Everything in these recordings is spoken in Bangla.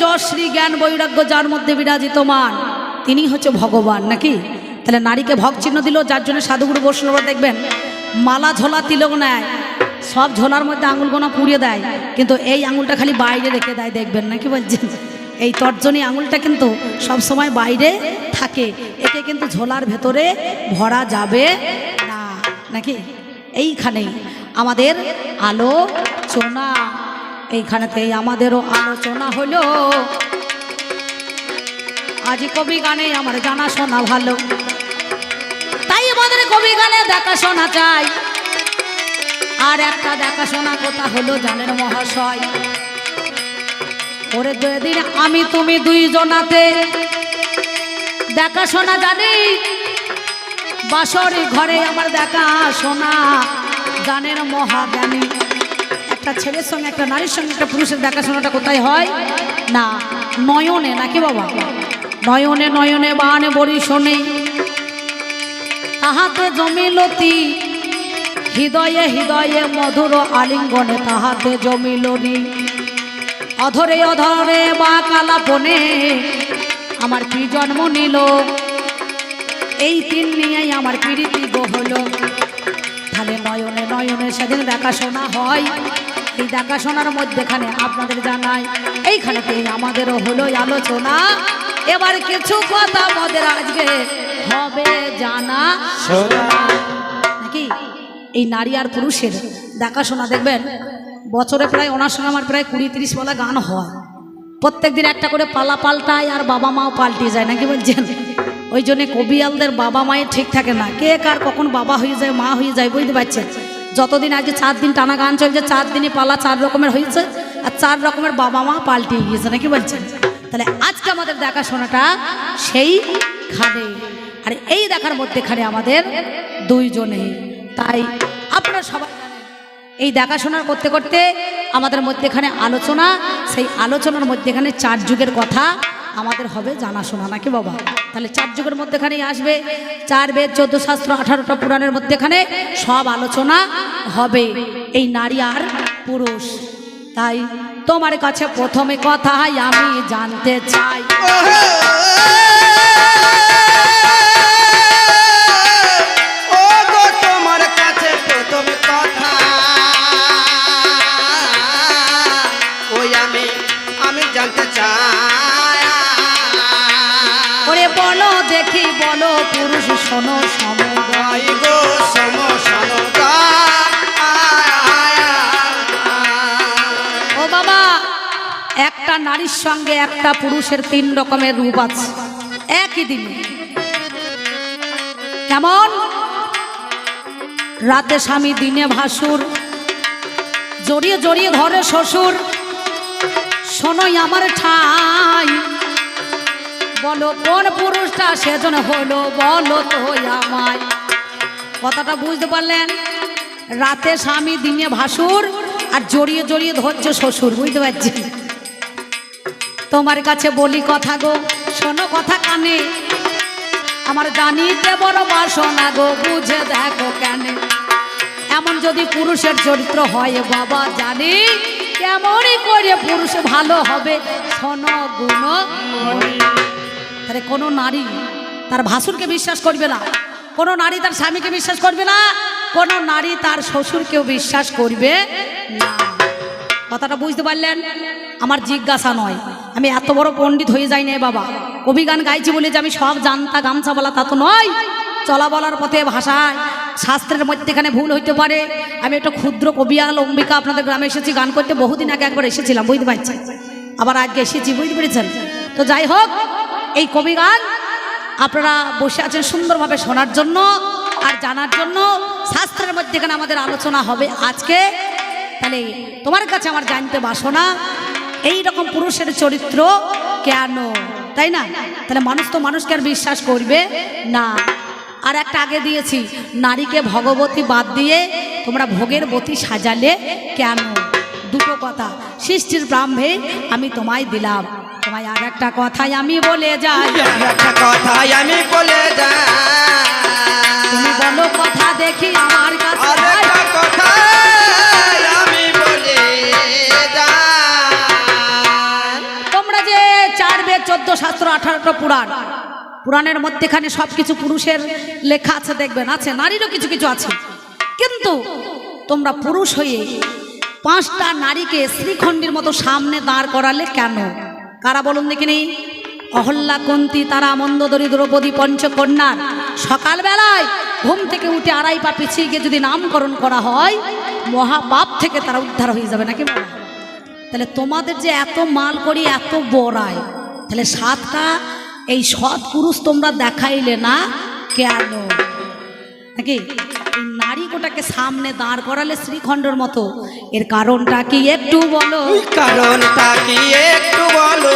যশ শ্রী জ্ঞান বৈরাগ্য, যার মধ্যে বিরাজিতমান। তিনি হচ্ছে ভগবান, নাকি? তাহলে নারীকে ভগ চিহ্ন দিল, যার জন্য সাধুগুরু বৈষ্ণবরা দেখবেন, মালা ঝোলা তিলক নেয়, সব ঝোলার মধ্যে আঙুল গোনা পুড়িয়ে দেয়, কিন্তু এই আঙুলটা খালি বাইরে রেখে দেয়, দেখবেন, নাকি বলছেন? এই তর্জনী আঙুলটা কিন্তু সব সময় বাইরে থাকে, একে কিন্তু ঝোলার ভেতরে ভরা যাবে না, নাকি? এইখানেই আমাদের আলোচনা এইখানেতেই আমাদেরও আলোচনা হলো। আজ কবি গানে আমার জানা শোনা ভালো। তাই আমাদের কবি গানে দেখাশোনা চাই। আর একটা দেখাশোনা কথা হলো, জানেন মহাশয়? ওরে যেদিন আমি তুমি দুইজনাতে দেখাশোনা জানি। বাসরি ঘরে আমার দেখাশোনা, জানেন মহাজ্ঞানী। একটা ছেলের সঙ্গে, একটা নারীর সঙ্গে, একটা পুরুষের দেখাশোনাটা কোথায় হয়? না, নয়নে, নাকি বাবা? নয়নে নয়নে, বানে, বড়ি শোনে। তাহাতে জমিলতি হৃদয়ে হৃদয়ে মধুর আলিঙ্গনে তাহাতে জমিলনি অধরে অধরে বা কালাপনে আমার কি জন্ম নিল। এই তিন নিয়েই আমার প্রীতি গো হলো তাহলে নয়নে নয়নে সেদিন দেখাশোনা হয়। এই দেখাশোনার মধ্যেখানে আপনাদের জানাই এইখানেতে আমাদেরও হলো আলোচনা। এবার কিছু কথা আমাদের আজকে হবে জানা নাকি? এই নারী আর পুরুষের দেখাশোনা দেখবেন বছরে প্রায় ওনার সঙ্গে আমার প্রায় কুড়ি তিরিশ পালা গান হয়। প্রত্যেক দিন একটা করে পালা পাল্টায় আর বাবা মাও পাল্টে যায় নাকি বলছেন? ওই জন্যে কবিয়ালদের বাবা মায়ের ঠিক থাকে না। কে কার কখন বাবা হয়ে যায় মা হয়ে যায় বুঝতে পারছেন? যতদিন আগে চার দিন টানা গান চলছে, চার দিনই পালা চার রকমের হয়েছে আর চার রকমের বাবা মা পাল্টে গিয়েছে, নাকি বলছেন? তাহলে আজকে আমাদের দেখাশোনাটা সেই খানে। আর এই দেখার মধ্যেখানে আমাদের দুইজনে। তাই আপনারা সবাই এই দেখাশোনা করতে করতে আমাদের মধ্যেখানে আলোচনা, সেই আলোচনার মধ্যেখানে চার যুগের কথা আমাদের হবে জানাশোনা নাকি বাবা? তাহলে চার যুগের মধ্যেখানেই আসবে, চার বেদ, চোদ্দ শাস্ত্র, আঠারোটা পুরাণের মধ্যেখানে সব আলোচনা হবে। এই নারী আর পুরুষ। তাই তোমার কাছে প্রথমে কথা আমি জানতে চাই। একটা নারীর সঙ্গে একটা পুরুষের তিন রকমের রূপ আছে। একই দিনে। কেমন? রাতে স্বামী দিনে ভাসুর, জড়িয়ে জড়িয়ে ধরে শ্বশুর, শোনোই আমার ঠাই। বলো, কোন পুরুষটা সেজন হলো বলো তো আমায়। কথাটা বুঝতে পারলেন? রাতে স্বামী দিনে ভাসুর আর জড়িয়ে জড়িয়ে ধরছে শ্বশুর, বুঝতে পারছি তোমার কাছে বলি কথা গো, শোনো কথা কানে। আমার জানিতে বড় বাসনা গো, বুঝে দেখো কেন। এমন যদি পুরুষের চরিত্র হয়, বাবা জানি কেমনই করে পুরুষ ভালো হবে। শোনো গুণ তাহলে কোনো নারী তার ভাসুরকে বিশ্বাস করবে না, কোনো নারী তার স্বামীকে বিশ্বাস করবে না, কোনো নারী তার শ্বশুরকেও বিশ্বাস করবে না। কথাটা বুঝতে পারলেন? আমার জিজ্ঞাসা নয়। আমি এত বড় পণ্ডিত হয়ে যাই না বাবা। কবি গান গাইছি বলে যে আমি সব জানতা গামছা বলা তা তো নয়। চলা বলার পথে ভাষায়, শাস্ত্রের মধ্যেখানে ভুল হইতে পারে। আমি একটা ক্ষুদ্র কবিয়াল অম্বিকা আপনাদের গ্রামে এসেছি, গান করতে বহুদিন আগে একবার এসেছিলাম, বুঝতে পারছি আবার আজকে এসেছি, বুঝতে পেরেছেন? তো যাই হোক, এই কবি গান আপনারা বসে আছেন সুন্দরভাবে শোনার জন্য আর জানার জন্য। শাস্ত্রের মধ্যেখানে আমাদের আলোচনা হবে আজকে। তাহলে তোমার কাছে আমার জানতে বাসনা এই রকম পুরুষের চরিত্র কেন? তাই না? তাহলে মানুষ তো মানুষকে আর বিশ্বাস করবে না। আর একটা আগে দিয়েছি, নারীকে ভগবতী বাদ দিয়ে তোমরা ভোগের বতী সাজালে কেন? দুটো কথা। সৃষ্টির ব্রাহ্মে আমি তোমায় দিলাম। তোমায় আর একটা কথাই আমি বলে যাই। একটা কথাই আমি বলে শাস্ত্র আঠারোটা পুরাণ। পুরাণের মধ্যেখানে সব কিছু পুরুষের লেখা আছে, দেখবেন, আছে, নারীরও কিছু কিছু আছে। কিন্তু তোমরা পুরুষ হয়ে পাঁচটা নারীকে শ্রীখণ্ডের মতো সামনে দাঁড় করালে কেন? কারা বলুন দেখিনি অহল্যা কন্তি, তারা মন্দদরী দ্রৌপদী পঞ্চকন্যার। সকালবেলায় ঘুম থেকে উঠে আড়াই পা পিছিয়ে গিয়ে যদি নামকরণ করা হয়, মহাপাপ থেকে তারা উদ্ধার হয়ে যাবে, নাকি তাহলে তোমাদের যে এত মাল করি, এত বড়ায় তাহলে সাতটা এই সৎ পুরুষ তোমরা দেখাইলে না কেন? নাকি? নারী কোটাকে সামনে দাঁড় করালে শ্রীখণ্ডর মতো। এর কারণটা কি একটু বলো? কারণটা কি একটু বলো?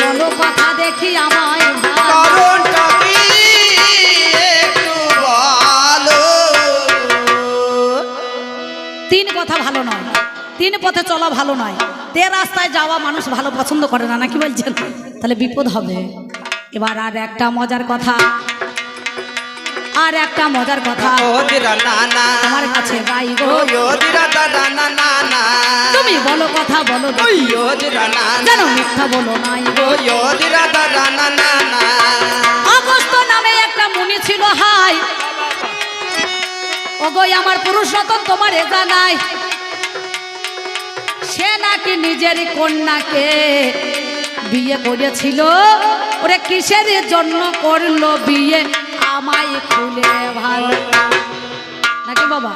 বলো কথা দেখি তিন পথে চলা ভালো নয়। তে রাস্তায় যাওয়া মানুষ ভালো পছন্দ করে না নাকি বলছেন? তাহলে বিপদ হবে। এবার আর একটা মজার কথা। আর একটা মজার কথা। আমার কাছে গাই গো। তুমি বলো কথা বলো যেন মিথ্যা বলো নাই অগস্ত নামে একটা মুনি ছিল হাই। ওগোই আমার পুরুষ রতন তোমার এ জানাই। সে নাকি নিজের কন্যাকে বিয়ে করেছিল? ওরে কিসের জন্য করল বিয়ে? আমায় খুলে ভালো নাকি বাবা?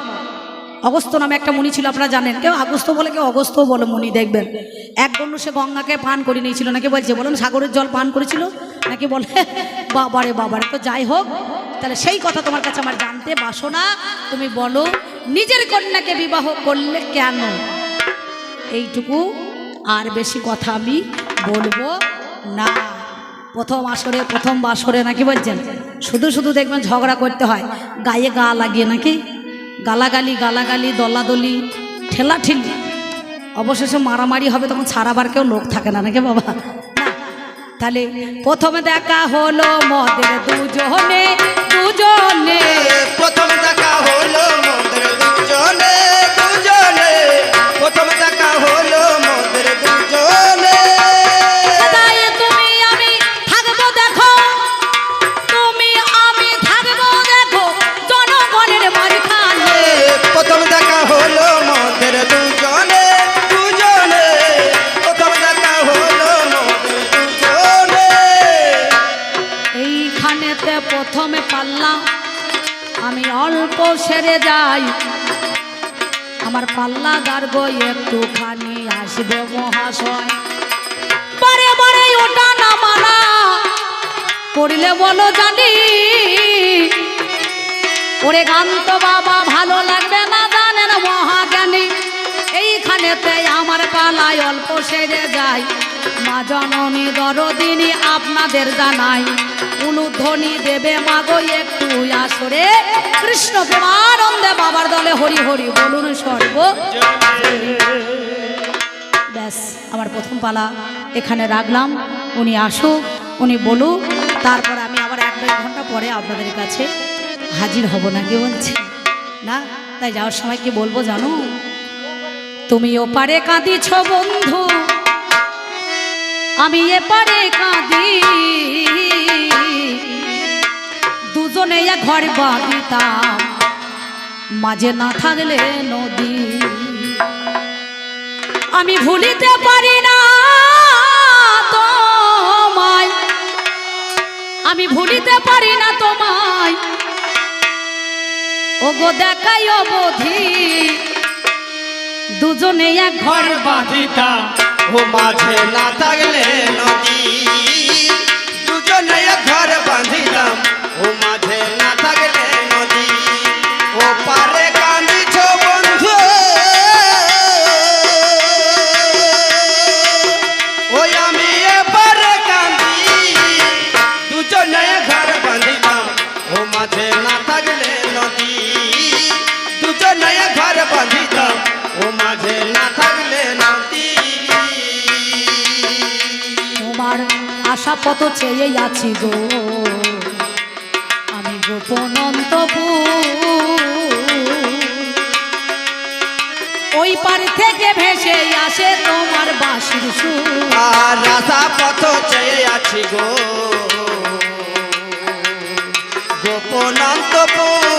অগস্ত নামে একটা মুনি ছিল, আপনারা জানেন। কেউ আগস্ত বলে, কেউ অগস্ত বলে মুনি, দেখবেন। এক গণ্য সে গঙ্গাকে পান করে নিয়েছিল। নাকি বলছে, বলেন, সাগরের জল পান করেছিল? নাকি বলে বাবারে বাবারে তো যাই হোক, তাহলে সেই কথা তোমার কাছে আমার জানতে বাসনা। তুমি বলো, নিজের কন্যাকে বিবাহ করলে কেন? এইটুকু আর বেশি কথা আমি বলব না। প্রথম আসরে, প্রথম বাসরে নাকি বলছেন? শুধু শুধু দেখবেন ঝগড়া করতে হয়। গায়ে গা লাগিয়ে নাকি? গালাগালি গালাগালি, দলাদলি, ঠেলাঠেলি। অবশেষে মারামারি হবে তখন ছাড়াবার কেউ লোক থাকে না নাকি বাবা? তাহলে প্রথমে দেখা হলো মদের দুজনে দুজনে। প্রথম দেখা হলো সেরে যাই। আমার পাল্লা গার্গ একটুখানি আসবে মহাশয়। পরে পরে ওটা না মানা করিলে বলো জানি। ওরে গান তো বাবা ভালো লাগবে না জানেন মহাজ্ঞানী। এইখানেতে আমার পালায় অল্প সেরে যায় মা জননী দরদিনী আপনাদের জানাই, উলুধ্বনি দেবে একটু আসরে। কৃষ্ণ প্রেমানন্দে বাবার দলে হরি হরি বলুন সর্ব। ব্যাস, আমার প্রথম পালা এখানে রাখলাম। উনি আসুক, উনি বলুক, তারপর আমি আবার এক দেড় ঘণ্টা পরে আপনাদের কাছে হাজির হব না কি বলছি? না, তাই যাওয়ার সময় কি বলব জানো? তুমি ওপারে কাঁদিছ বন্ধু আমি এপারে কাঁদি। দুজনে ঘর বাঁধিতাম, মাঝে না থাকলে নদী। আমি ভুলিতে পারি না তোমায়। আমি ভুলিতে পারি না তোমায়। ও গো দেখাই অবধি। দুজনে এক ঘর বাঁধিতা ও মাঝে না থাকলে নদী দুজনে ঘর বাঁধিলাম। ও মাঝে না থাকলে নদী ও পারে কাঁদিছ বন্ধু। ওই আমি এপারে কাঁদি। দুজনে ঘর বাঁধিলাম। ও মাঝে না থাকলে নদী দুজনে ঘর বাঁধিলাম। ও মাঝে আশা পত চেয়ে আছি গো। আমি গোপন ওই পার থেকে ভেসে আসে তোমার বাঁশির সুর। আর রাধা পথ চেয়ে আছি গো। গোপনান্তপুর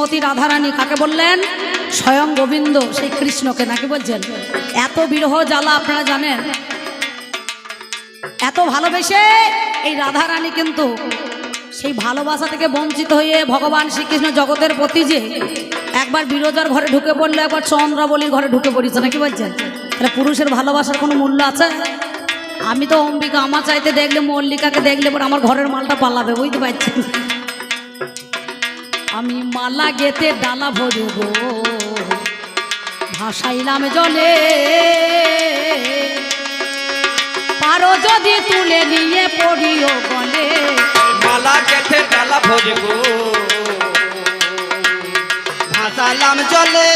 শ্রীমতী রাধারানী কাকে বললেন? স্বয়ং গোবিন্দ সেই কৃষ্ণকে নাকি বলছেন? এত বিরহ জ্বালা আপনারা জানেন? এত ভালোবেসে এই রাধারানী কিন্তু সেই ভালোবাসা থেকে বঞ্চিত হয়ে ভগবান শ্রীকৃষ্ণ জগতের প্রতি যে একবার বিরোজার ঘরে ঢুকে পড়লে, একবার চন্দ্রাবলীর ঘরে ঢুকে পড়েছে, নাকি বলছেন? তাহলে পুরুষের ভালোবাসার কোনো মূল্য আছে? আমি তো অম্বিকা, আমার চাইতে দেখলে মল্লিকাকে দেখলে পর আমার ঘরের মালটা পাল্লাবে বুঝতে পারছেন? আমি মালা গেতে ডালা ভরব। ভাসাইলাম জলে। পারো যদি তুলে নিয়ে পড়িও বলে মালা গেতে ডালা ভরব। ভাসাইলাম জলে।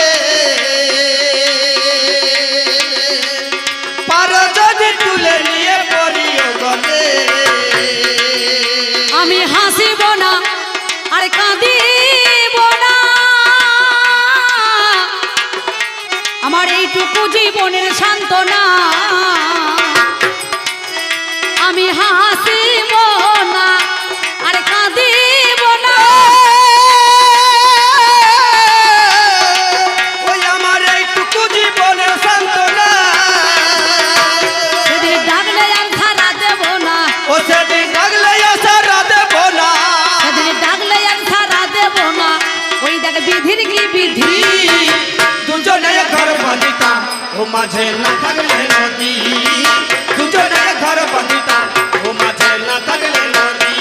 জীবনের মাঝে না থাকলে ঘর বাঁধিতাম ও মাঝে না থাকলে নদী।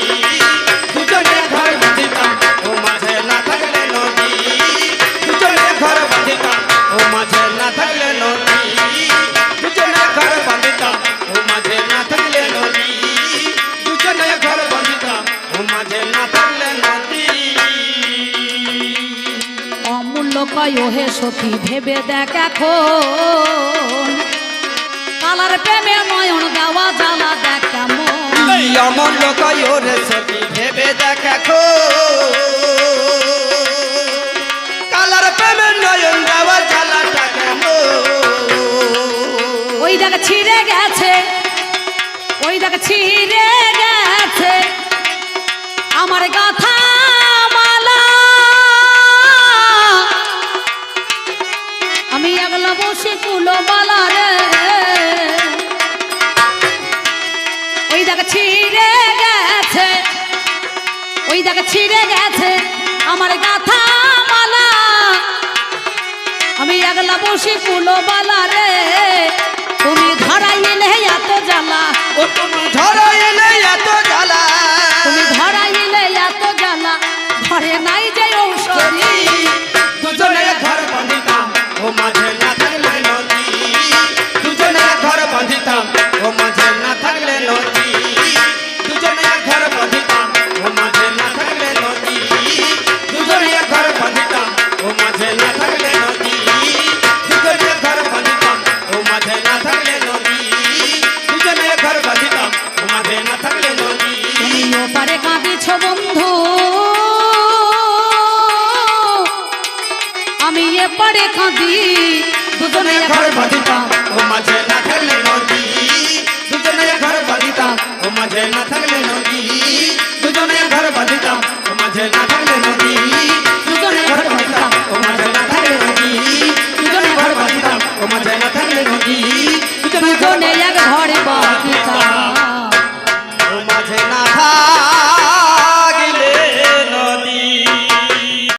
ঘর বাঁধিতাম ও মাঝে না থাকলে নদী। ঘর বাঁধিতাম ও মাঝে না ঘর বাঁধিতাম ও মাঝে না থাকলে ঘর বাঁধিতাম ও মাঝে না থাকলে নদী। অমূল্য ওহে সখী, ভেবে দেখ এখন। কালার প্রেমে নয়ন দেওয়া জ্বালা দেখ কেমন এই অমর লোকায়োরে সখী ভেবে দেখ কালার প্রেমে নয়ন দেওয়া জ্বালাটা কেমন? ওই দেখ ছিঁড়ে গেছে ওই দেখ ছিঁড়ে গেছে। আমার গাথা মালা। আমি একলা বসে কুলো বালা রে। দেখ ছিঁড়ে গেছে। ওই দেখ ছিঁড়ে গেছে আমার গাথা মালা। আমি একলা বসে কুলো বালা রে। তুমি ধরাইলে এত জ্বালা। ও তুমি ধরো এলে এত জ্বালা। তুমি ধরাইলে এত জ্বালা। ঘরে নাই যে আমি এ পরে কাঁদি দুজনে ঘর বাঁধিতাম। ও মাঝে না থাকলে নদী। দুজনে ঘর বাঁধিতাম। ও মাঝে না থাকলে নদী। দুজনে ঘর বাঁধিতাম। ও মাঝে না